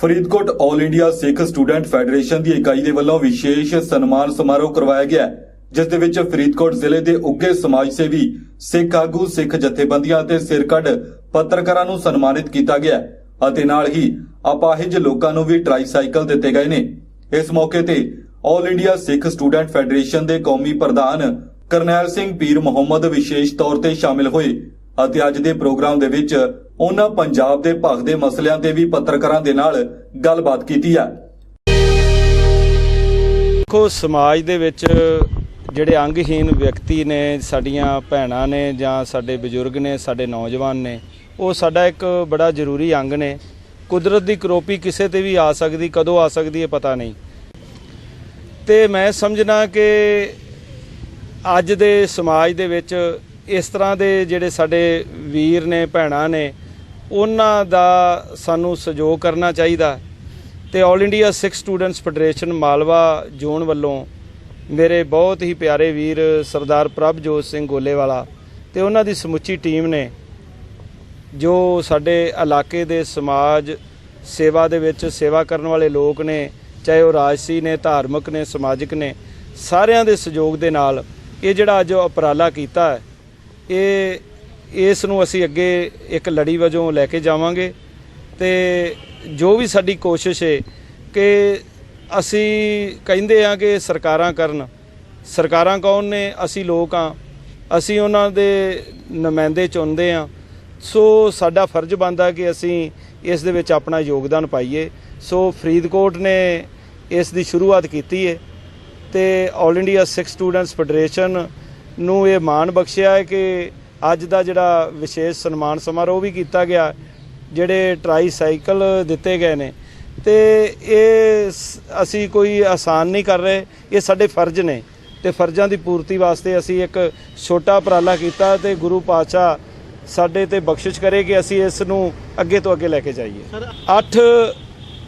Faridkot all India Sikh student federation ਦੀ ਇਕਾਈ ਦੇ ਵੱਲੋਂ ਵਿਸ਼ੇਸ਼ ਸਨਮਾਨ ਸਮਾਰੋਹ ਕਰਵਾਇਆ ਗਿਆ ਜਿਸ ਦੇ ਵਿੱਚ ਫਰੀਦਕੋਟ ਜ਼ਿਲ੍ਹੇ ਦੇ ਉੱਘੇ ਸਮਾਜ ਸੇਵੀ, ਸਿੱਖ ਆਗੂ, ਸਿੱਖ ਜਥੇਬੰਦੀਆਂ ਅਤੇ ਸਿਰਕੱਢ ਪੱਤਰਕਾਰਾਂ ਨੂੰ ਸਨਮਾਨਿਤ ਕੀਤਾ ਗਿਆ ਅਤੇ ਨਾਲ ਹੀ ਅਪਾਹਿਜ ਲੋਕਾਂ ਨੂੰ ਵੀ ਟ੍ਰਾਈਸਾਈਕਲ ਦਿੱਤੇ ਗਏ ਨੇ। ਇਸ ਮੌਕੇ ਤੇ all India Sikh student federation ਦੇ ਕੌਮੀ ਪ੍ਰਧਾਨ ਕਰਨੈਲ ਸਿੰਘ ਪੀਰ ਮੁਹੰਮਦ ਵਿਸ਼ੇਸ਼ ਤੌਰ ਤੇ ਸ਼ਾਮਿਲ ਹੋਏ ਅਤੇ ਅੱਜ ਦੇ ਪ੍ਰੋਗਰਾਮ ਦੇ ਵਿੱਚ ਉਹਨਾਂ ਪੰਜਾਬ ਦੇ ਭਖਦੇ ਮਸਲਿਆਂ ਤੇ ਵੀ ਪੱਤਰਕਾਰਾਂ ਦੇ ਨਾਲ ਗੱਲਬਾਤ ਕੀਤੀ ਹੈ। ਦੇਖੋ, ਸਮਾਜ ਦੇ ਵਿੱਚ ਜਿਹੜੇ ਅੰਗਹੀਨ ਵਿਅਕਤੀ ਨੇ, ਸਾਡੀਆਂ ਭੈਣਾਂ ਨੇ ਜਾਂ ਸਾਡੇ ਬਜ਼ੁਰਗ ਨੇ, ਸਾਡੇ ਨੌਜਵਾਨ ਨੇ, ਉਹ ਸਾਡਾ ਇੱਕ ਬੜਾ ਜ਼ਰੂਰੀ ਅੰਗ ਨੇ। ਕੁਦਰਤ ਦੀ ਕਰੋਪੀ ਕਿਸੇ ਤੇ ਵੀ ਆ ਸਕਦੀ, ਕਦੋਂ ਆ ਸਕਦੀ ਹੈ ਪਤਾ ਨਹੀਂ। ਤੇ ਮੈਂ ਸਮਝਣਾ ਕਿ ਅੱਜ ਦੇ ਸਮਾਜ ਦੇ ਵਿੱਚ ਇਸ ਤਰ੍ਹਾਂ ਦੇ ਜਿਹੜੇ ਸਾਡੇ ਵੀਰ ਨੇ, ਭੈਣਾਂ ਨੇ ਉਹਨਾਂ ਦਾ ਸਾਨੂੰ ਸਹਿਯੋਗ ਕਰਨਾ ਚਾਹੀਦਾ। ਤੇ 올 India Sikh students federation Malwa zone ਵੱਲੋਂ ਮੇਰੇ ਬਹੁਤ ਹੀ ਪਿਆਰੇ ਵੀਰ ਸਰਦਾਰ ਪ੍ਰਭਜੋਤ ਸਿੰਘ ਗੋਲੇਵਾਲਾ ਤੇ ਉਹਨਾਂ ਦੀ ਸਮੁੱਚੀ ਟੀਮ ਨੇ ਜੋ ਸਾਡੇ ਇਲਾਕੇ ਦੇ ਸਮਾਜ ਸੇਵਾ ਦੇ ਵਿੱਚ ਸੇਵਾ ਕਰਨ ਵਾਲੇ ਲੋਕ ਨੇ, ਚਾਹੇ ਉਹ ਰਾਜਸੀ ਨੇ, ਧਾਰਮਿਕ ਨੇ, ਸਮਾਜਿਕ ਨੇ, ਸਾਰਿਆਂ ਦੇ ਸਹਿਯੋਗ ਦੇ ਨਾਲ ਇਹ ਜਿਹੜਾ ਅੱਜ ਉਪਰਾਲਾ ਕੀਤਾ ਹੈ, ਇਹ ਇਸ ਨੂੰ ਅਸੀਂ ਅੱਗੇ ਇੱਕ ਲੜੀ ਵਜੋਂ ਲੈ ਕੇ ਜਾਵਾਂਗੇ ਤੇ ਜੋ ਵੀ ਸਾਡੀ ਕੋਸ਼ਿਸ਼ ਹੈ ਕਿ ਅਸੀਂ ਕਹਿੰਦੇ ਆ ਕਿ ਸਰਕਾਰਾਂ ਕਰਨ, ਸਰਕਾਰਾਂ ਕੌਣ ਨੇ? ਅਸੀਂ ਲੋਕ ਆ, ਅਸੀਂ ਉਹਨਾਂ ਦੇ ਨੁਮਾਇੰਦੇ ਚੁਣਦੇ ਆ। ਸੋ ਸਾਡਾ ਫਰਜ਼ ਬਣਦਾ ਕਿ ਅਸੀਂ ਇਸ ਦੇ ਵਿੱਚ ਆਪਣਾ ਯੋਗਦਾਨ ਪਾਈਏ। ਸੋ ਫਰੀਦਕੋਟ ਨੇ ਇਸ ਦੀ ਸ਼ੁਰੂਆਤ ਕੀਤੀ ਹੈ ਤੇ all India Sikh students federation ਨੂੰ ਇਹ ਮਾਣ ਬਖਸ਼ਿਆ ਹੈ ਕਿ ਅੱਜ ਦਾ ਜਿਹੜਾ ਵਿਸ਼ੇਸ਼ ਸਨਮਾਨ ਸਮਾਰੋਹ ਵੀ ਕੀਤਾ ਗਿਆ ਜਿਹੜੇ ਟ੍ਰਾਈਸਾਈਕਲ ਦਿੱਤੇ ਗਏ ਨੇ। ਤੇ ਇਹ ਅਸੀਂ ਕੋਈ ਆਸਾਨ ਨਹੀਂ ਕਰ ਰਹੇ ਇਹ ਸਾਡੇ ਫਰਜ਼ ਨੇ। ਤੇ ਫਰਜ਼ਾਂ ਦੀ ਪੂਰਤੀ ਵਾਸਤੇ ਅਸੀਂ ਇੱਕ ਛੋਟਾ ਉਪਰਾਲਾ ਕੀਤਾ ਤੇ ਗੁਰੂ ਪਾਤਸ਼ਾਹ ਸਾਡੇ ਤੇ ਬਖਸ਼ਿਸ਼ ਕਰੇ ਕਿ ਅਸੀਂ ਇਸ ਨੂੰ ਅੱਗੇ ਤੋਂ ਅੱਗੇ ਲੈ ਕੇ ਜਾਈਏ। ਅੱਠ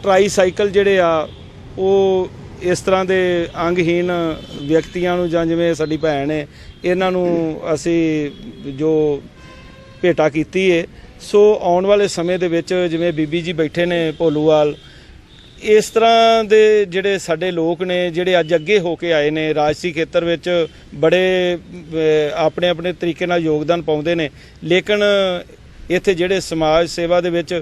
ਟ੍ਰਾਈਸਾਈਕਲ ਜਿਹੜੇ ਆ ਉਹ ਇਸ ਤਰ੍ਹਾਂ ਦੇ ਅੰਗਹੀਨ ਵਿਅਕਤੀਆਂ ਨੂੰ ਜਾਂ ਜਿਵੇਂ ਸਾਡੀ ਭੈਣ ਹੈ, ਇਹਨਾਂ ਨੂੰ ਅਸੀਂ ਜੋ ਭੇਟਾ ਕੀਤੀ ਹੈ ਸੋ ਆਉਣ ਵਾਲੇ ਸਮੇਂ ਦੇ ਵਿੱਚ ਜਿਵੇਂ ਬੀਬੀ ਜੀ ਬੈਠੇ ਨੇ ਭੋਲੂਵਾਲ, ਇਸ ਤਰ੍ਹਾਂ ਦੇ ਜਿਹੜੇ ਸਾਡੇ ਲੋਕ ਨੇ, ਜਿਹੜੇ ਅੱਜ ਅੱਗੇ ਹੋ ਕੇ ਆਏ ਨੇ, ਰਾਜਸੀ ਖੇਤਰ ਵਿੱਚ ਬੜੇ ਆਪਣੇ ਆਪਣੇ ਤਰੀਕੇ ਨਾਲ ਯੋਗਦਾਨ ਪਾਉਂਦੇ ਨੇ। ਲੇਕਿਨ ਇੱਥੇ ਜਿਹੜੇ ਸਮਾਜ ਸੇਵਾ ਦੇ ਵਿੱਚ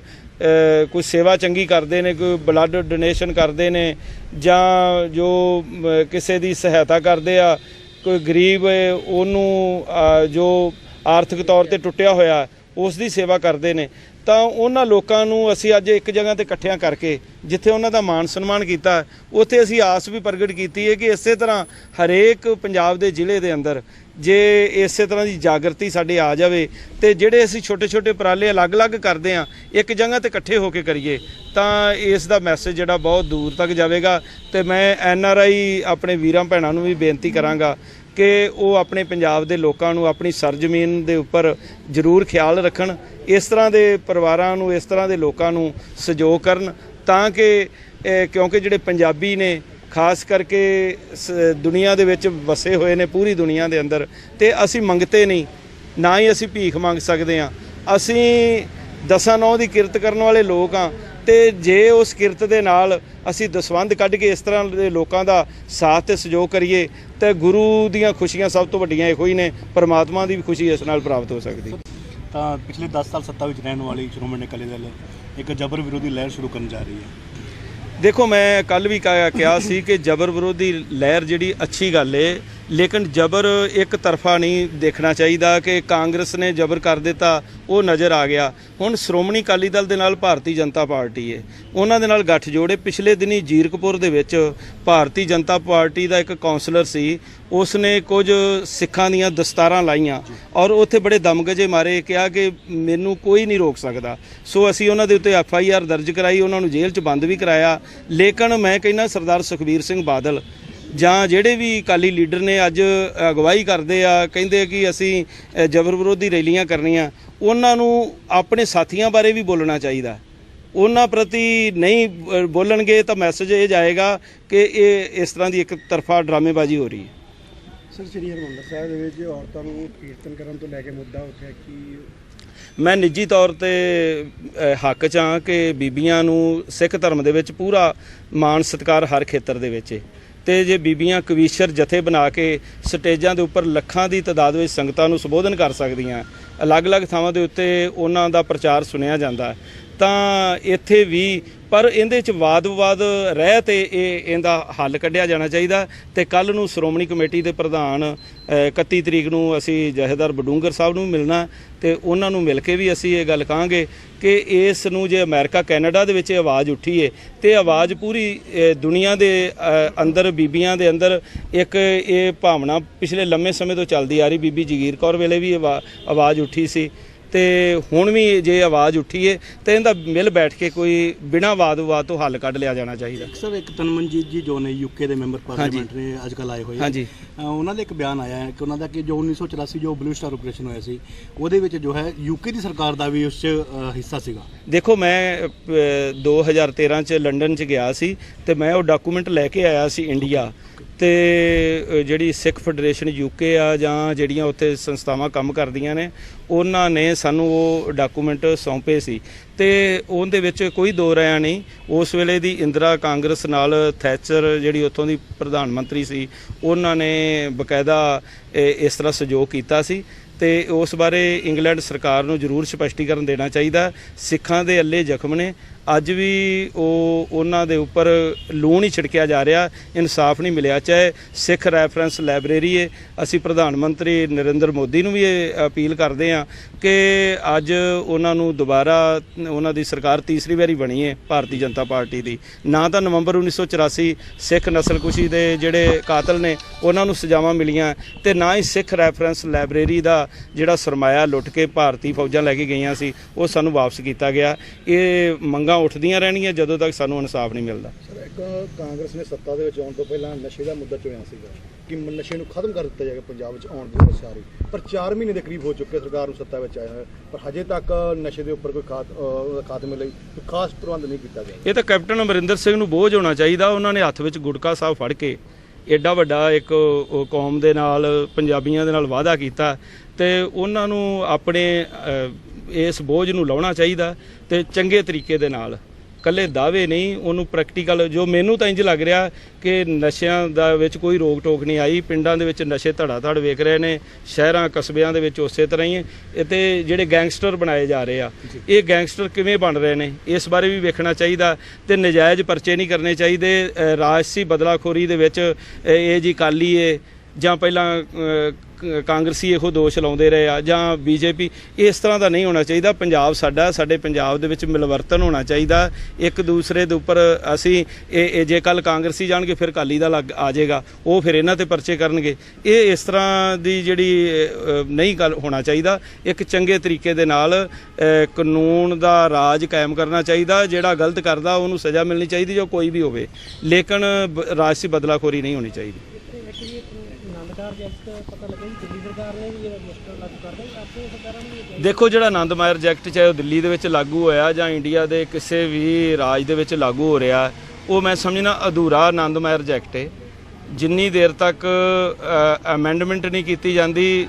ਕੋਈ ਸੇਵਾ ਚੰਗੀ ਕਰਦੇ ਨੇ, ਕੋਈ ਬਲੱਡ ਡੋਨੇਸ਼ਨ ਕਰਦੇ ਨੇ, ਜਾਂ ਜੋ ਕਿਸੇ ਦੀ ਸਹਾਇਤਾ ਕਰਦੇ ਆ, ਕੋਈ ਗਰੀਬ ਉਹਨੂੰ ਜੋ ਆਰਥਿਕ ਤੌਰ ਤੇ ਟੁੱਟਿਆ ਹੋਇਆ, ਉਸ ਦੀ ਸੇਵਾ ਕਰਦੇ ਨੇ। ਤਾਂ ਉਹਨਾਂ ਲੋਕਾਂ ਨੂੰ ਅਸੀਂ ਅੱਜ ਇੱਕ ਜਗ੍ਹਾ ਤੇ ਇਕੱਠਿਆਂ ਕਰਕੇ ਜਿੱਥੇ ਉਹਨਾਂ ਦਾ ਮਾਣ ਸਨਮਾਨ ਕੀਤਾ, ਉੱਥੇ ਅਸੀਂ ਆਸ ਵੀ ਪ੍ਰਗਟ ਕੀਤੀ ਹੈ ਕਿ ਇਸੇ ਤਰ੍ਹਾਂ ਹਰੇਕ ਪੰਜਾਬ ਦੇ ਜ਼ਿਲ੍ਹੇ ਦੇ ਅੰਦਰ ਜੇ ਇਸੇ ਤਰ੍ਹਾਂ ਦੀ ਜਾਗਰਤੀ ਸਾਡੇ ਆ ਜਾਵੇ ਤੇ ਜਿਹੜੇ ਅਸੀਂ ਛੋਟੇ-ਛੋਟੇ ਉਪਰਾਲੇ ਅਲੱਗ-ਅਲੱਗ ਕਰਦੇ ਆ ਇੱਕ ਜਗ੍ਹਾ ਤੇ ਇਕੱਠੇ ਹੋ ਕੇ ਕਰੀਏ, ਤਾਂ ਇਸ ਦਾ ਮੈਸੇਜ ਜਿਹੜਾ ਬਹੁਤ ਦੂਰ ਤੱਕ ਜਾਵੇਗਾ ਤੇ ਮੈਂ ਐਨ ਆਰ ਆਈ ਆਪਣੇ ਵੀਰਾਂ ਭੈਣਾਂ ਨੂੰ ਵੀ ਬੇਨਤੀ ਕਰਾਂਗਾ ਕਿ ਉਹ ਆਪਣੇ ਪੰਜਾਬ ਦੇ ਲੋਕਾਂ ਨੂੰ ਆਪਣੀ ਸਰਜ਼ਮੀਨ ਦੇ ਉੱਪਰ ਜ਼ਰੂਰ ਖਿਆਲ ਰੱਖਣ ਇਸ ਤਰ੍ਹਾਂ ਦੇ ਪਰਿਵਾਰਾਂ ਨੂੰ, ਇਸ ਤਰ੍ਹਾਂ ਦੇ ਲੋਕਾਂ ਨੂੰ ਸਹਿਯੋਗ ਕਰਨ ਤਾਂ ਕਿ ਕਿਉਂਕਿ ਜਿਹੜੇ ਪੰਜਾਬੀ ਨੇ, ਖਾਸ ਕਰਕੇ ਸ- ਦੁਨੀਆ ਦੇ ਵਿੱਚ ਵਸੇ ਹੋਏ ਨੇ, ਪੂਰੀ ਦੁਨੀਆ ਦੇ ਅੰਦਰ, ਤੇ ਅਸੀਂ ਮੰਗਤੇ ਨਹੀਂ, ਨਾ ਹੀ ਅਸੀਂ ਭੀਖ ਮੰਗ ਸਕਦੇ ਹਾਂ। ਅਸੀਂ ਦਸਾਂ ਨੌ ਦੀ ਕਿਰਤ ਕਰਨ ਵਾਲੇ ਲੋਕ ਆ ਤੇ ਜੇ ਉਸ ਕਿਰਤ ਦੇ ਨਾਲ ਅਸੀਂ ਦਸਵੰਧ ਕੱਢ ਕੇ ਇਸ ਤਰ੍ਹਾਂ ਦੇ ਲੋਕਾਂ ਦਾ ਸਾਥ ਤੇ ਸਹਿਯੋਗ ਕਰੀਏ, ਤੇ ਗੁਰੂ ਦੀਆਂ ਖੁਸ਼ੀਆਂ ਸਭ ਤੋਂ ਵੱਡੀਆਂ ਇਹੋ ਹੀ ਨੇ, ਪਰਮਾਤਮਾ ਦੀ ਵੀ ਖੁਸ਼ੀ ਇਸ ਨਾਲ ਪ੍ਰਾਪਤ ਹੋ ਸਕਦੀ। ਤਾਂ ਪਿਛਲੇ 10 ਸਾਲ ਸੱਤਾ ਵਿੱਚ ਰਹਿਣ ਵਾਲੀ ਸ਼੍ਰੋਮਣੀ ਅਕਾਲੀ ਦਲ ਇੱਕ ਜਬਰ ਵਿਰੋਧੀ ਲਹਿਰ ਸ਼ੁਰੂ ਕਰਨ ਜਾ ਰਹੀ ਹੈ। ਦੇਖੋ, ਮੈਂ ਕੱਲ ਵੀ ਕਿਹਾ ਕਿਹਾ ਸੀ ਕਿ ਜਬਰ ਵਿਰੋਧੀ ਲਹਿਰ ਜਿਹੜੀ ਅੱਛੀ ਗੱਲ ਏ ਲੇਕਿਨ ਜਬਰ ਇੱਕ ਤਰਫਾ ਨਹੀਂ ਦੇਖਣਾ ਚਾਹੀਦਾ ਕਿ ਕਾਂਗਰਸ ਨੇ ਜਬਰ ਕਰ ਦਿੱਤਾ, ਉਹ ਨਜ਼ਰ ਆ ਗਿਆ। ਹੁਣ ਸ਼੍ਰੋਮਣੀ ਅਕਾਲੀ ਦਲ ਦੇ ਨਾਲ ਭਾਰਤੀ ਜਨਤਾ ਪਾਰਟੀ ਹੈ ਉਹਨਾਂ ਦੇ ਨਾਲ ਗੱਠ ਜੋੜੇ ਪਿਛਲੇ ਦਿਨੀ ਜੀਰਕਪੁਰ ਦੇ ਵਿੱਚ ਭਾਰਤੀ ਜਨਤਾ ਪਾਰਟੀ ਦਾ ਇੱਕ ਕਾਉਂਸਲਰ ਸੀ। ਉਸ ਨੇ ਕੁਝ ਸਿੱਖਾਂ ਦੀਆਂ ਦਸਤਾਰਾਂ ਲਾਈਆਂ ਔਰ ਉੱਥੇ ਬੜੇ ਦਮਗਜੇ ਮਾਰੇ। ਕਿਹਾ ਕਿ ਮੈਨੂੰ ਕੋਈ ਨਹੀਂ ਰੋਕ ਸਕਦਾ। ਸੋ ਅਸੀਂ ਉਹਨਾਂ ਦੇ ਉੱਤੇ ਐਫ ਆਈ ਆਰ ਦਰਜ ਕਰਾਈ, ਉਹਨਾਂ ਨੂੰ ਜੇਲ੍ਹ 'ਚ ਬੰਦ ਵੀ ਕਰਾਇਆ। ਲੇਕਿਨ ਮੈਂ ਕਹਿੰਦਾ ਸਰਦਾਰ ਸੁਖਬੀਰ ਸਿੰਘ ਬਾਦਲ ਜਾਂ ਜਿਹੜੇ ਵੀ ਅਕਾਲੀ ਲੀਡਰ ਨੇ ਅੱਜ ਅਗਵਾਈ ਕਰਦੇ ਆ ਕਹਿੰਦੇ ਕਿ ਅਸੀਂ ਜਬਰ ਵਿਰੋਧੀ ਰੈਲੀਆਂ ਕਰਨੀਆਂ ਉਹਨਾਂ ਨੂੰ ਆਪਣੇ ਸਾਥੀਆਂ ਬਾਰੇ ਵੀ ਬੋਲਣਾ ਚਾਹੀਦਾ। ਉਹਨਾਂ ਪ੍ਰਤੀ ਨਹੀਂ ਬੋਲਣਗੇ ਤਾਂ ਮੈਸੇਜ ਇਹ ਜਾਏਗਾ ਕਿ ਇਹ ਇਸ ਤਰ੍ਹਾਂ ਦੀ ਇੱਕ ਤਰਫਾ ਡਰਾਮੇਬਾਜ਼ੀ ਹੋ ਰਹੀ ਹੈ। ਸਰ ਸ੍ਰੀ ਹਰਿਮੰਦਰ ਸਾਹਿਬ ਦੇ ਵਿੱਚ ਔਰਤਾਂ ਨੂੰ ਕੀਰਤਨ ਕਰਨ ਤੋਂ ਲੈ ਕੇ ਮੁੱਦਾ ਉੱਠਿਆ ਕਿ ਮੈਂ ਨਿੱਜੀ ਤੌਰ ਤੇ ਹੱਕ 'ਚ ਹਾਂ ਕਿ ਬੀਬੀਆਂ ਨੂੰ ਸਿੱਖ ਧਰਮ ਦੇ ਵਿੱਚ ਪੂਰਾ ਮਾਣ ਸਤਿਕਾਰ ਹਰ ਖੇਤਰ ਦੇ ਵਿੱਚ ਹੈ। ਤੇ ਜੇ ਬੀਬੀਆਂ ਕਵੀਸ਼ਰ ਜਥੇ ਬਣਾ ਕੇ ਸਟੇਜਾਂ ਦੇ ਉੱਪਰ ਲੱਖਾਂ ਦੀ ਤਾਦਾਦ ਵਿੱਚ ਸੰਗਤਾਂ ਨੂੰ ਸੰਬੋਧਨ ਕਰ ਸਕਦੀਆਂ, ਅਲੱਗ-ਅਲੱਗ ਥਾਵਾਂ ਦੇ ਉੱਤੇ ਉਹਨਾਂ ਦਾ ਪ੍ਰਚਾਰ ਸੁਣਿਆ ਜਾਂਦਾ। ਤਾਂ ਇੱਥੇ ਵੀ ਪਰ ਇਹਦੇ ਚ ਵਾਦ-ਵਿਵਾਦ ਰਹਿ ਤੇ ਇਹ ਇਹਦਾ ਹੱਲ ਕੱਢਿਆ ਜਾਣਾ ਚਾਹੀਦਾ ਤੇ ਕੱਲ ਨੂੰ ਸ਼੍ਰੋਮਣੀ ਕਮੇਟੀ ਦੇ ਪ੍ਰਧਾਨ ਅ, 31 ਤਰੀਕ ਨੂੰ ਅਸੀਂ ਜਹੇਦਾਰ ਬਡੂੰਗਰ ਸਾਹਿਬ ਨੂੰ ਮਿਲਣਾ ਤੇ ਉਹਨਾਂ ਨੂੰ ਮਿਲ ਕੇ ਵੀ ਅਸੀਂ ਇਹ ਗੱਲ ਕਹਾਂਗੇ ਕਿ ਇਸ ਨੂੰ ਜੇ ਅਮਰੀਕਾ ਕੈਨੇਡਾ ਦੇ ਵਿੱਚ ਇਹ ਆਵਾਜ਼ ਉੱਠੀ ਏ ਤੇ ਆਵਾਜ਼ ਪੂਰੀ ਦੁਨੀਆ ਦੇ ਅੰਦਰ ਬੀਬੀਆਂ ਦੇ ਅੰਦਰ ਇੱਕ ਇਹ ਭਾਵਨਾ ਪਿਛਲੇ ਲੰਮੇ ਸਮੇਂ ਤੋਂ ਚੱਲਦੀ ਆ ਰਹੀ। ਬੀਬੀ ਜਗੀਰ ਕੌਰ ਵੇਲੇ ਵੀ ਆਵਾ- ਆਵਾਜ਼ ਉੱਠੀ ਸੀ। ਤੇ ਹੁਣ ਵੀ ਜੇ ਆਵਾਜ਼ ਉੱਠੀਏ ਤੇ ਇਹਦਾ ਮਿਲ ਬੈਠ ਕੇ ਕੋਈ ਬਿਨਾਂ ਵਾਦ ਵਿਵਾਦ ਤੋਂ ਹੱਲ ਕੱਢ ਲਿਆ ਜਾਣਾ ਚਾਹੀਦਾ ਸਰ ਇੱਕ ਤਨਮਨਜੀਤ ਜੀ ਜੋ ਨੇ ਯੂਕੇ ਦੇ ਮੈਂਬਰ ਪਾਰਲੀਮੈਂਟ ਨੇ ਅੱਜ ਕੱਲ ਆਏ ਹੋਏ। ਹਾਂਜੀ। ਉਹਨਾਂ ਦੇ ਇੱਕ ਬਿਆਨ ਆਇਆ ਹੈ ਕਿ ਉਹਨਾਂ ਦਾ ਕਿ ਜੋ 1984 ਜੋ ਬਲੂ ਸਟਾਰ ਆਪਰੇਸ਼ਨ ਹੋਇਆ ਸੀ ਉਹਦੇ ਵਿੱਚ ਜੋ ਹੈ ਯੂਕੇ ਦੀ ਸਰਕਾਰ ਦਾ ਵੀ ਉਸ 'ਚ ਹਿੱਸਾ ਸੀਗਾ ਦੇਖੋ ਮੈਂ ਅ, 2013 ਚ ਲੰਡਨ ਚ ਗਿਆ ਸੀ ਤੇ ਮੈਂ ਉਹ ਡਾਕੂਮੈਂਟ ਲੈ ਕੇ ਆਇਆ ਸੀ ਇੰਡੀਆ ਤੇ ਜਿਹੜੀ ਸਿੱਖ ਫੈਡਰੇਸ਼ਨ ਯੂਕੇ ਆ ਜਾਂ ਜਿਹੜੀਆਂ ਉੱਥੇ ਸੰਸਥਾਵਾਂ ਕੰਮ ਕਰਦੀਆਂ ਨੇ, ਉਹਨਾਂ ਨੇ ਸਾਨੂੰ ਉਹ ਡਾਕੂਮੈਂਟ ਸੌਂਪੇ ਸੀ। ਤੇ ਉਹਦੇ ਵਿੱਚ ਕੋਈ ਦੋ ਰਾਇਆ ਨਹੀਂ। ਉਸ ਵੇਲੇ ਦੀ ਇੰਦਰਾ ਕਾਂਗਰਸ ਨਾਲ ਥੈਚਰ ਜਿਹੜੀ ਉੱਥੋਂ ਦੀ ਪ੍ਰਧਾਨ ਮੰਤਰੀ ਸੀ, ਉਹਨਾਂ ਨੇ ਬਕਾਇਦਾ ਇਸ ਤਰ੍ਹਾਂ ਸਹਿਯੋਗ ਕੀਤਾ ਸੀ। ਤੇ ਉਸ ਬਾਰੇ ਇੰਗਲੈਂਡ ਸਰਕਾਰ ਨੂੰ ਜ਼ਰੂਰ ਸਪਸ਼ਟੀਕਰਨ ਦੇਣਾ ਚਾਹੀਦਾ। ਸਿੱਖਾਂ ਦੇ ਅੱਲੇ ਜ਼ਖਮ ਨੇ। ਅੱਜ ਵੀ ਉਹ ਉਹਨਾਂ ਦੇ ਉੱਪਰ ਲੂਣ ਹੀ ਛਿੜਕਿਆ ਜਾ ਰਿਹਾ, ਇਨਸਾਫ ਨਹੀਂ ਮਿਲਿਆ। ਚਾਹੇ ਸਿੱਖ ਰੈਫਰੈਂਸ ਲਾਇਬ੍ਰੇਰੀ ਹੈ ਅਸੀਂ ਪ੍ਰਧਾਨ ਮੰਤਰੀ ਨਰਿੰਦਰ ਮੋਦੀ ਨੂੰ ਵੀ ਇਹ ਅਪੀਲ ਕਰਦੇ ਹਾਂ ਕਿ ਅੱਜ ਉਹਨਾਂ ਨੂੰ ਦੁਬਾਰਾ ਉਹਨਾਂ ਦੀ ਸਰਕਾਰ ਤੀਸਰੀ ਵਾਰੀ ਬਣੀ ਹੈ ਭਾਰਤੀ ਜਨਤਾ ਪਾਰਟੀ ਦੀ। ਨਾ ਤਾਂ ਨਵੰਬਰ 1984 ਸਿੱਖ ਨਸਲਕੁਸ਼ੀ ਦੇ ਜਿਹੜੇ ਕਾਤਲ ਨੇ, ਉਹਨਾਂ ਨੂੰ ਸਜ਼ਾਵਾਂ ਮਿਲੀਆਂ ਤੇ ਨਾ ਹੀ ਸਿੱਖ ਰੈਫਰੈਂਸ ਲਾਇਬ੍ਰੇਰੀ ਦਾ ਜਿਹੜਾ ਸਰਮਾਇਆ ਲੁੱਟ ਕੇ ਭਾਰਤੀ ਫੌਜਾਂ ਲੈ ਕੇ ਗਈਆਂ ਸੀ, ਉਹ ਸਾਨੂੰ ਵਾਪਸ ਕੀਤਾ ਗਿਆ। ਇਹ ਮੰਗ ਉੱਠਦੀਆਂ ਰਹਿਣਗੀਆਂ ਜਦੋਂ ਤੱਕ ਸਾਨੂੰ ਇਨਸਾਫ ਨਹੀਂ ਮਿਲਦਾ। ਸਰ ਇੱਕ ਕਾਂਗਰਸ ਨੇ ਸੱਤਾ ਦੇ ਵਿੱਚ ਆਉਣ ਤੋਂ ਪਹਿਲਾਂ ਨਸ਼ੇ ਦਾ ਮੁੱਦਾ ਚੁਣਿਆ ਸੀਗਾ ਕਿ ਨਸ਼ੇ ਨੂੰ ਖਤਮ ਕਰ ਦਿੱਤਾ ਜਾਏਗਾ ਪੰਜਾਬ ਵਿੱਚ ਆਉਣ ਦੀ ਸਾਰੀ ਪਰ 4 ਮਹੀਨੇ ਦੇ ਕਰੀਬ ਹੋ ਚੁੱਕੇ ਸਰਕਾਰ ਨੂੰ ਸੱਤਾ ਵਿੱਚ ਆਇਆ ਹੋਇਆ। ਪਰ ਹਜੇ ਤੱਕ ਨਸ਼ੇ ਦੇ ਉੱਪਰ ਕੋਈ ਖਾਤਮੇ ਲਈ ਕੋਈ ਖਾਸ ਪ੍ਰਬੰਧ ਨਹੀਂ ਕੀਤਾ ਗਿਆ। ਇਹ ਤਾਂ ਕੈਪਟਨ ਅਮਰਿੰਦਰ ਸਿੰਘ ਨੂੰ ਬੋਝ ਹੋਣਾ ਚਾਹੀਦਾ। ਉਹਨਾਂ ਨੇ ਹੱਥ ਵਿੱਚ ਗੁਟਕਾ ਸਾਹਿਬ ਫੜ ਕੇ ਐਡਾ ਵੱਡਾ ਇੱਕ ਕੌਮ ਦੇ ਨਾਲ ਪੰਜਾਬੀਆਂ ਦੇ ਨਾਲ ਵਾਅਦਾ ਕੀਤਾ ਤੇ ਉਹਨਾਂ ਨੂੰ ਆਪਣੇ ਇਸ ਬੋਝ ਨੂੰ ਲਾਉਣਾ ਚਾਹੀਦਾ ਤੇ ਚੰਗੇ ਤਰੀਕੇ ਦੇ ਨਾਲ। ਕੱਲੇ ਦਾਅਵੇ ਨਹੀਂ ਉਹਨੂੰ ਪ੍ਰੈਕਟੀਕਲ ਜੋ ਮੈਨੂੰ ਤਾਂ ਇੰਜ ਲੱਗ ਰਿਹਾ ਕਿ ਨਸ਼ਿਆਂ ਦਾ ਵਿੱਚ ਕੋਈ ਰੋਕ ਟੋਕ ਨਹੀਂ ਆਈ ਪਿੰਡਾਂ ਦੇ ਵਿੱਚ ਨਸ਼ੇ ਧੜਾ ਧੜ ਵੇਖ ਰਹੇ ਨੇ ਸ਼ਹਿਰਾਂ ਕਸਬਿਆਂ ਦੇ ਵਿੱਚ ਉਸੇ ਤਰ੍ਹਾਂ ਹੀ ਹੈ। ਇਹ ਤੇ ਜਿਹੜੇ ਗੈਂਗਸਟਰ ਬਣਾਏ ਜਾ ਰਹੇ ਆ ਇਹ ਗੈਂਗਸਟਰ ਕਿਵੇਂ ਬਣ ਰਹੇ ਨੇ? ਇਸ ਬਾਰੇ ਵੀ ਵੇਖਣਾ ਚਾਹੀਦਾ ਤੇ ਨਜਾਇਜ਼ ਪਰਚੇ ਨਹੀਂ ਕਰਨੇ ਚਾਹੀਦੇ। ਰਾਜਸੀ ਬਦਲਾਖੋਰੀ ਦੇ ਵਿੱਚ ਇਹ ਜੀ ਕਾਲੀ ਏ ਜਾਂ ਪਹਿਲਾਂ ਕਾਂਗਰਸੀ ਇਹੋ ਦੋਸ਼ ਲਾਉਂਦੇ ਰਹੇ ਆ ਜਾਂ ਬੀਜੇਪੀ, ਇਸ ਤਰ੍ਹਾਂ ਦਾ ਨਹੀਂ ਹੋਣਾ ਚਾਹੀਦਾ। ਪੰਜਾਬ ਸਾਡਾ, ਸਾਡੇ ਪੰਜਾਬ ਦੇ ਵਿੱਚ ਮਿਲਵਰਤਨ ਹੋਣਾ ਚਾਹੀਦਾ। ਇੱਕ ਦੂਸਰੇ ਦੇ ਉੱਪਰ ਅਸੀਂ ਇਹ ਜੇ ਕੱਲ ਕਾਂਗਰਸੀ ਜਾਣਗੇ, ਫਿਰ ਕਾਲੀ ਦਾ ਲੱਗ ਆ ਜਾਏਗਾ। ਉਹ ਫਿਰ ਇਹਨਾਂ ਤੇ ਪਰਚੇ ਕਰਨਗੇ। ਇਹ ਇਸ ਤਰ੍ਹਾਂ ਦੀ ਜਿਹੜੀ ਨਹੀਂ ਗੱਲ ਹੋਣਾ ਚਾਹੀਦਾ। ਇੱਕ ਚੰਗੇ ਤਰੀਕੇ ਦੇ ਨਾਲ ਕਾਨੂੰਨ ਦਾ ਰਾਜ ਕਾਇਮ ਕਰਨਾ ਚਾਹੀਦਾ। ਜਿਹੜਾ ਗਲਤ ਕਰਦਾ, ਉਹਨੂੰ ਸਜ਼ਾ ਮਿਲਣੀ ਚਾਹੀਦੀ, ਜੋ ਕੋਈ ਵੀ ਹੋਵੇ। ਲੇਕਿਨ ਬ- ਰਾਜਸੀ ਬਦਲਾਖੋਰੀ ਨਹੀਂ ਹੋਣੀ ਚਾਹੀਦੀ। ਦੇਖੋ ਜਿਹੜਾ ਆਨੰਦ ਮਾਇਰ ਐਕਟ ਚਾਹੇ ਉਹ ਦਿੱਲੀ ਦੇ ਵਿੱਚ ਲਾਗੂ ਹੋਇਆ ਜਾਂ ਇੰਡੀਆ ਦੇ ਕਿਸੇ ਵੀ ਰਾਜ ਦੇ ਵਿੱਚ ਲਾਗੂ ਹੋ ਰਿਹਾ, ਉਹ ਮੈਂ ਸਮਝਣਾ ਅਧੂਰਾ ਆਨੰਦ ਮਾਇਰ ਐਕਟ ਹੈ ਜਿੰਨੀ ਦੇਰ ਤੱਕ ਅਮੈਂਡਮੈਂਟ ਨਹੀਂ ਕੀਤੀ ਜਾਂਦੀ,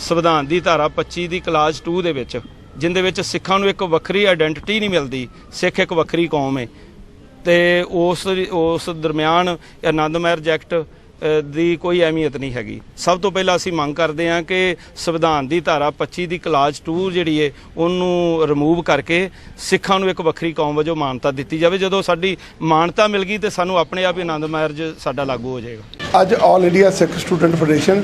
ਸੰਵਿਧਾਨ ਦੀ ਧਾਰਾ 25 ਦੀ ਕਲਾਸ 2 ਦੇ ਵਿੱਚ, ਜਿੰਦੇ ਵਿੱਚ ਸਿੱਖਾਂ ਨੂੰ ਇੱਕ ਵੱਖਰੀ ਆਇਡੈਂਟੀਟੀ ਨਹੀਂ ਮਿਲਦੀ, ਸਿੱਖ ਇੱਕ ਵੱਖਰੀ ਕੌਮ ਹੈ ਤੇ ਉਸ ਉਸ ਦਰਮਿਆਨ ਆਨੰਦ ਮਾਇਰ ਐਕਟ ਦੀ ਕੋਈ ਅਹਿਮੀਅਤ ਨਹੀਂ ਹੈਗੀ। ਸਭ ਤੋਂ ਪਹਿਲਾਂ ਅਸੀਂ ਮੰਗ ਕਰਦੇ ਹਾਂ ਕਿ ਸੰਵਿਧਾਨ ਦੀ ਧਾਰਾ 25 ਦੀ ਕਲਾਸ 2 ਜਿਹੜੀ ਹੈ ਉਹਨੂੰ ਰਿਮੂਵ ਕਰਕੇ ਸਿੱਖਾਂ ਨੂੰ ਇੱਕ ਵੱਖਰੀ ਕੌਮ ਵਜੋਂ ਮਾਨਤਾ ਦਿੱਤੀ ਜਾਵੇ। ਜਦੋਂ ਸਾਡੀ ਮਾਨਤਾ ਮਿਲ ਗਈ ਤੇ ਸਾਨੂੰ ਆਪਣੇ ਆਪ ਹੀ ਆਨੰਦ ਮਾਰਜ ਸਾਡਾ ਲਾਗੂ ਹੋ ਜਾਏਗਾ। ਅੱਜ all India Sikh student federation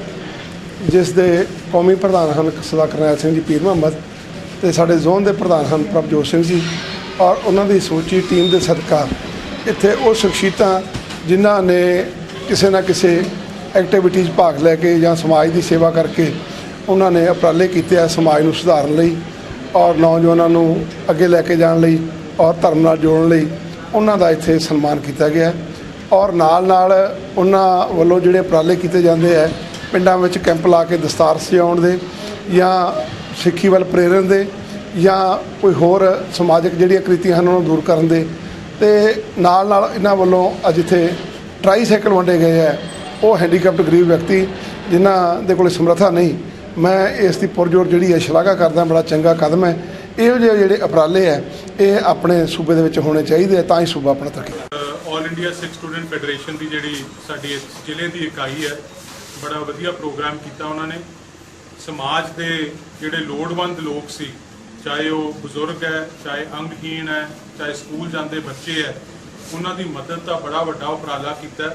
ਜਿਸ ਦੇ ਕੌਮੀ ਪ੍ਰਧਾਨ ਹਨ ਸਰਦਾਰ ਕਰਨੈਲ ਸਿੰਘ ਜੀ, ਪੀਰ ਮੁਹੰਮਦ ਤੇ ਸਾਡੇ ਜ਼ੋਨ ਦੇ ਪ੍ਰਧਾਨ ਹਨ ਪ੍ਰਭਜੋਤ ਸਿੰਘ ਜੀ ਔਰ ਉਹਨਾਂ ਦੀ ਸੋਚੀ, ਟੀਮ ਦੇ ਸਦਕਾ ਇੱਥੇ ਉਹ ਸ਼ਖਸੀਅਤਾਂ ਜਿਨ੍ਹਾਂ ਨੇ ਕਿਸੇ ਨਾ ਕਿਸੇ ਐਕਟੀਵਿਟੀਜ਼ ਭਾਗ ਲੈ ਕੇ ਜਾਂ ਸਮਾਜ ਦੀ ਸੇਵਾ ਕਰਕੇ ਉਹਨਾਂ ਨੇ ਉਪਰਾਲੇ ਕੀਤੇ ਆ ਸਮਾਜ ਨੂੰ ਸੁਧਾਰਨ ਲਈ ਔਰ ਨੌਜਵਾਨਾਂ ਨੂੰ ਅੱਗੇ ਲੈ ਕੇ ਜਾਣ ਲਈ ਔਰ ਧਰਮ ਨਾਲ ਜੋੜਨ ਲਈ ਉਹਨਾਂ ਦਾ ਇੱਥੇ ਸਨਮਾਨ ਕੀਤਾ ਗਿਆ। ਔਰ ਨਾਲ ਨਾਲ ਉਹਨਾਂ ਵੱਲੋਂ ਜਿਹੜੇ ਉਪਰਾਲੇ ਕੀਤੇ ਜਾਂਦੇ ਆ, ਪਿੰਡਾਂ ਵਿੱਚ ਕੈਂਪ ਲਾ ਕੇ ਦਸਤਾਰ ਸਜਾਉਣ ਦੇ ਜਾਂ ਸਿੱਖੀ ਵੱਲ ਪ੍ਰੇਰਨ ਦੇ ਜਾਂ ਕੋਈ ਹੋਰ ਸਮਾਜਿਕ ਜਿਹੜੀਆਂ ਕ੍ਰਿਤੀਆਂ ਹਨ, ਉਹਨਾਂ ਨੂੰ ਦੂਰ ਕਰਨ ਦੇ ਤੇ ਨਾਲ ਨਾਲ ਇਹਨਾਂ ਵੱਲੋਂ ਅੱਜ ਇੱਥੇ ਟਰਾਈਸਾਈਕਲ ਵੰਡੇ ਗਏ ਹੈ ਉਹ ਹੈਂਡੀਕੈਪਟ ਗਰੀਬ ਵਿਅਕਤੀ, ਜਿਨ੍ਹਾਂ ਦੇ ਕੋਲ ਸਮਰੱਥਾ ਨਹੀਂ। ਮੈਂ ਇਸ ਦੀ ਪੁਰਜੋਰ ਜਿਹੜੀ ਹੈ ਸ਼ਲਾਘਾ ਕਰਦਾ, ਬੜਾ ਚੰਗਾ ਕਦਮ ਹੈ। ਇਹੋ ਜਿਹੇ ਜਿਹੜੇ ਉਪਰਾਲੇ ਹੈ, ਇਹ ਆਪਣੇ ਸੂਬੇ ਦੇ ਵਿੱਚ ਹੋਣੇ ਚਾਹੀਦੇ ਆ, ਤਾਂ ਹੀ ਸੂਬਾ ਆਪਣਾ ਤਰੱਕੀ all India Sikh student federation ਦੀ ਜਿਹੜੀ ਸਾਡੀ ਇਸ ਜ਼ਿਲ੍ਹੇ ਦੀ ਇਕਾਈ ਹੈ, ਬੜਾ ਵਧੀਆ ਪ੍ਰੋਗਰਾਮ ਕੀਤਾ ਉਹਨਾਂ ਨੇ। ਸਮਾਜ ਦੇ ਜਿਹੜੇ ਲੋੜਵੰਦ ਲੋਕ ਸੀ, ਚਾਹੇ ਉਹ ਬਜ਼ੁਰਗ ਹੈ, ਚਾਹੇ ਅੰਗਹੀਣ ਹੈ, ਚਾਹੇ ਸਕੂਲ ਜਾਂਦੇ ਬੱਚੇ ਹੈ ਉਹਨਾਂ ਦੀ ਮਦਦ ਦਾ ਬੜਾ ਵੱਡਾ ਉਪਰਾਲਾ ਕੀਤਾ।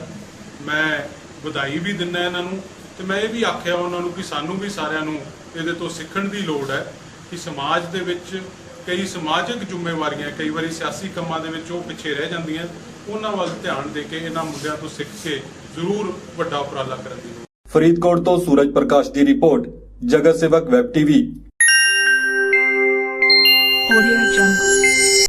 ਮੈਂ ਵਧਾਈ ਵੀ ਦਿੰਦਾ ਇਹਨਾਂ ਨੂੰ ਤੇ ਮੈਂ ਇਹ ਵੀ ਆਖਿਆ ਉਹਨਾਂ ਨੂੰ ਕਿ ਸਾਨੂੰ ਵੀ ਸਾਰਿਆਂ ਨੂੰ ਇਹਦੇ ਤੋਂ ਸਿੱਖਣ ਦੀ ਲੋੜ ਹੈ ਕਿ ਸਮਾਜ ਦੇ ਵਿੱਚ ਕਈ ਸਮਾਜਿਕ ਜ਼ਿੰਮੇਵਾਰੀਆਂ ਕਈ ਵਾਰੀ ਸਿਆਸੀ ਕੰਮਾਂ ਦੇ ਵਿੱਚ ਉਹ ਪਿੱਛੇ ਰਹਿ ਜਾਂਦੀਆਂ ਉਹਨਾਂ ਵੱਲ ਧਿਆਨ ਦੇ ਕੇ ਇਹਨਾਂ ਮੁੱਦਿਆਂ ਤੋਂ ਸਿੱਖ ਕੇ ਜ਼ਰੂਰ ਵੱਡਾ ਉਪਰਾਲਾ ਕਰਨ ਦੀ ਲੋੜ ਹੈ। ਫਰੀਦਕੋਟ ਤੋਂ ਸੂਰਜ ਪ੍ਰਕਾਸ਼ ਦੀ ਰਿਪੋਰਟ ਜਗਤ ਸੇਵਕ ਵੈਬ ਟੀਵੀ Audio Jungle.